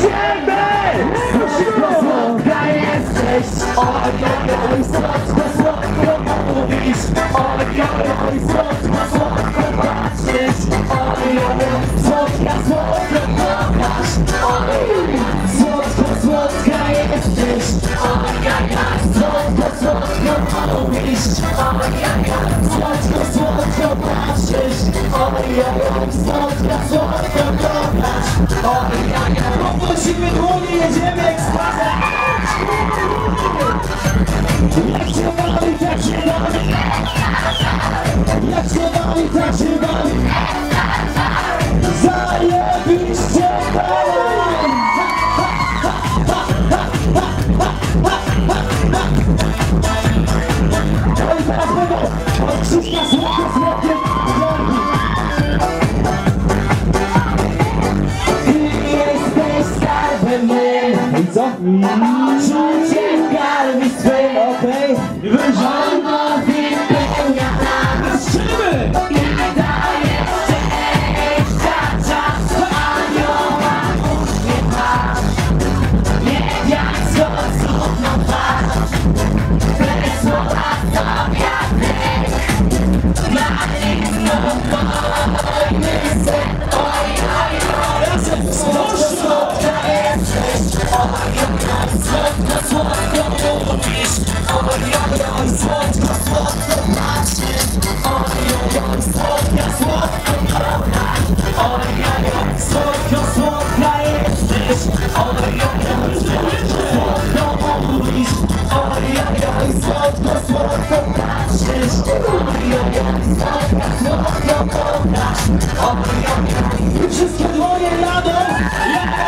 Idziemy! Słodka jesteś Ojoj, słodko, słodko mówisz Ojoj, słodko, słodko patrzysz Ojoj, słodka, słodko kochasz Ojoj, słodko, słodka jesteś Ojoj, słodko, słodko mówisz Ojoj, słodko, słodko patrzysz Ojoj, słodka, słodko Ojoj, Podnosimy dłonie, jedziemy ekspresem! Jak się bawi, tak się bawi Jak się bawi, tak się bawi Zajebiście mym I co? Czuciem karmi swym Okej! Ono wypełnia nas Strzelimy! I daje szczęścia czas Anioła uśmiecha Niebiańsko cudną twarz Bez słowa zawiatek Na nich spokojny sen Oj, oj, oj Razem! Słodko, oj, oj, słodko, słodko mówisz oj, słodko, słodko patrzysz oj, słodka, słodko kochasz oj, słodko, słodka jesteś oj, słodko, słodko mówisz oj, słodko, słodko patrzysz oj, słodka, słodko kochasz oj, Wszystkie dłonie jadą!